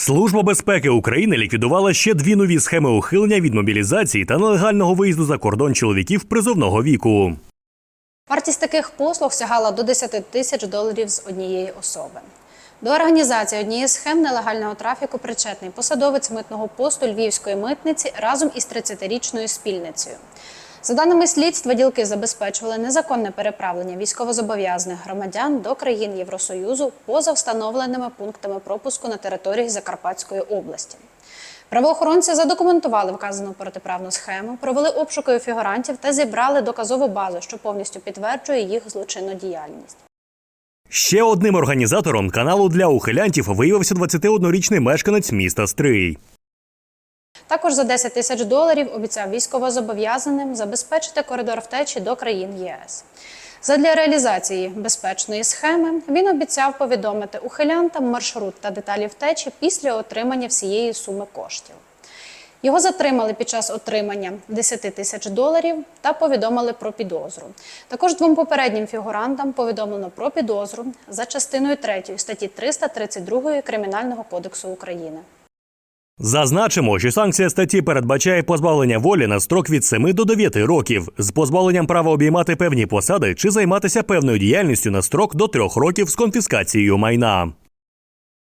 Служба безпеки України ліквідувала ще дві нові схеми ухилення від мобілізації та нелегального виїзду за кордон чоловіків призовного віку. Вартість таких послуг сягала до 10 тисяч доларів з однієї особи. До організації однієї схем нелегального трафіку причетний посадовець митного посту Львівської митниці разом із 30-річною спільницею. За даними слідства, ділки забезпечували незаконне переправлення військовозобов'язаних громадян до країн Євросоюзу поза встановленими пунктами пропуску на території Закарпатської області. Правоохоронці задокументували вказану протиправну схему, провели обшуки фігурантів та зібрали доказову базу, що повністю підтверджує їх злочинну діяльність. Ще одним організатором каналу для ухилянтів виявився 21-річний мешканець міста Стрий. Також за 10 тисяч доларів обіцяв військовозобов'язаним забезпечити коридор втечі до країн ЄС. Задля реалізації безпечної схеми він обіцяв повідомити ухилянтам маршрут та деталі втечі після отримання всієї суми коштів. Його затримали під час отримання 10 тисяч доларів та повідомили про підозру. Також двом попереднім фігурантам повідомлено про підозру за частиною 3 статті 332 Кримінального кодексу України. Зазначимо, що санкція статті передбачає позбавлення волі на строк від 7 до 9 років з позбавленням права обіймати певні посади чи займатися певною діяльністю на строк до 3 років з конфіскацією майна.